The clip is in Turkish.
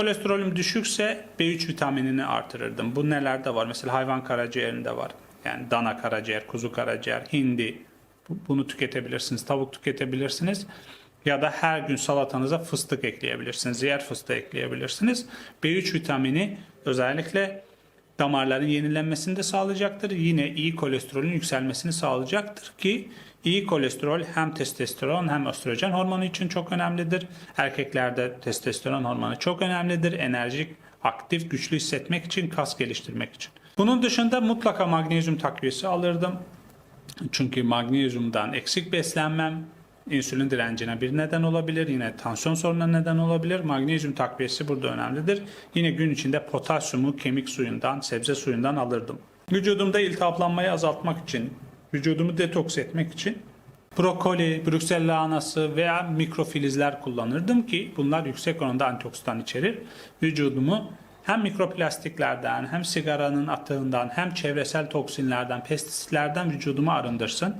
Kolesterolüm düşükse B3 vitaminini artırırdım. Bu nelerde var? Mesela hayvan karaciğerinde var. Yani dana karaciğer, kuzu karaciğer, hindi. Bu- Bunu tüketebilirsiniz. Tavuk tüketebilirsiniz. Ya da her gün salatanıza fıstık ekleyebilirsiniz. Yer fıstığı ekleyebilirsiniz. B3 vitamini özellikle damarların yenilenmesini de sağlayacaktır. Yine iyi kolesterolün yükselmesini sağlayacaktır ki iyi kolesterol hem testosteron hem östrojen hormonu için çok önemlidir. Erkeklerde testosteron hormonu çok önemlidir. Enerjik, aktif, güçlü hissetmek için, kas geliştirmek için. Bunun dışında mutlaka magnezyum takviyesi alırdım. Çünkü magnezyumdan eksik beslenmem insülin direncine bir neden olabilir. Yine tansiyon sorununa neden olabilir. Magnezyum takviyesi burada önemlidir. Yine gün içinde potasyumu kemik suyundan, sebze suyundan alırdım. Vücudumda iltihaplanmayı azaltmak için, vücudumu detoks etmek için brokoli, Brüksel lahanası veya mikrofilizler kullanırdım ki bunlar yüksek oranda antioksidan içerir. Vücudumu hem mikroplastiklerden hem sigaranın atığından hem çevresel toksinlerden, pestisitlerden vücudumu arındırsın.